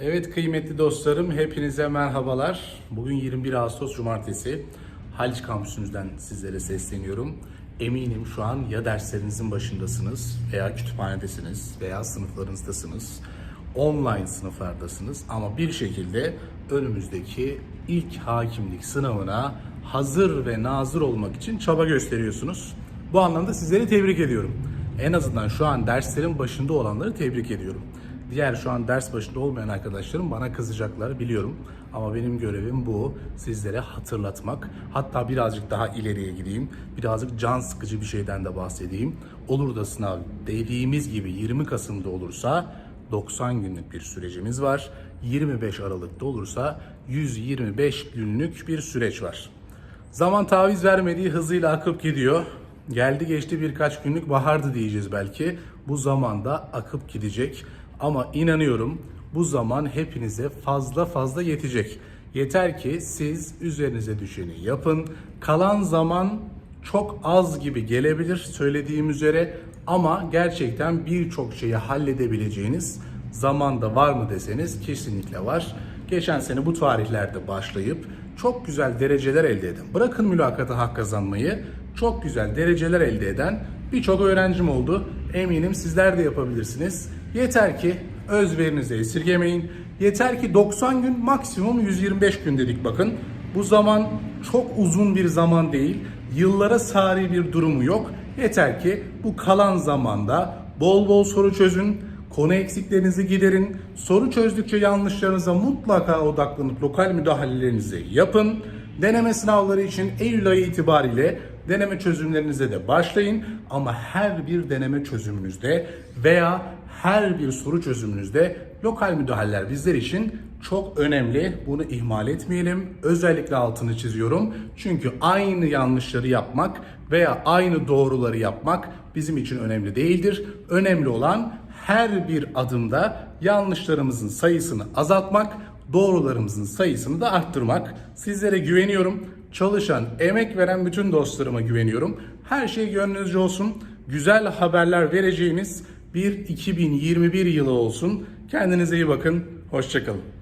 Evet kıymetli dostlarım hepinize merhabalar. Bugün 21 Ağustos Cumartesi. Haliç kampüsümüzden sizlere sesleniyorum. Eminim şu an ya derslerinizin başındasınız veya kütüphanedesiniz veya sınıflarınızdasınız. Online sınıflardasınız ama bir şekilde önümüzdeki ilk hakimlik sınavına hazır ve nazır olmak için çaba gösteriyorsunuz. Bu anlamda sizleri tebrik ediyorum. En azından şu an derslerin başında olanları tebrik ediyorum. Diğer şu an ders başında olmayan arkadaşlarım bana kızacaklar biliyorum. Ama benim görevim bu. Sizlere hatırlatmak. Hatta birazcık daha ileriye gideyim. Birazcık can sıkıcı bir şeyden de bahsedeyim. Olur da sınav dediğimiz gibi 20 Kasım'da olursa 90 günlük bir sürecimiz var. 25 Aralık'ta olursa 125 günlük bir süreç var. Zaman taviz vermediği hızıyla akıp gidiyor. Geldi geçti birkaç günlük bahardı diyeceğiz belki. Bu zamanda akıp gidecek. Ama inanıyorum bu zaman hepinize fazla fazla yetecek. Yeter ki siz üzerinize düşeni yapın. Kalan zaman çok az gibi gelebilir söylediğim üzere ama gerçekten birçok şeyi halledebileceğiniz zamanda var mı deseniz kesinlikle var. Geçen sene bu tarihlerde başlayıp çok güzel dereceler elde eden, bırakın mülakata hak kazanmayı, çok güzel dereceler elde eden birçok öğrencim oldu. Eminim sizler de yapabilirsiniz. Yeter ki özverinizi esirgemeyin. Yeter ki 90 gün maksimum 125 gün dedik bakın. Bu zaman çok uzun bir zaman değil. Yıllara sari bir durumu yok. Yeter ki bu kalan zamanda bol bol soru çözün. Konu eksiklerinizi giderin. Soru çözdükçe yanlışlarınıza mutlaka odaklanıp lokal müdahalelerinizi yapın. Deneme sınavları için Eylül ayı itibariyle deneme çözümlerinize de başlayın. Ama her bir deneme çözümünüzde veya her bir soru çözümünüzde lokal müdahaleler bizler için çok önemli. Bunu ihmal etmeyelim. Özellikle altını çiziyorum. Çünkü aynı yanlışları yapmak veya aynı doğruları yapmak bizim için önemli değildir. Önemli olan her bir adımda yanlışlarımızın sayısını azaltmak, doğrularımızın sayısını da arttırmak. Sizlere güveniyorum. Çalışan, emek veren bütün dostlarıma güveniyorum. Her şey gönlünüzce olsun. Güzel haberler vereceğimiz bir 2021 yılı olsun. Kendinize iyi bakın. Hoşçakalın.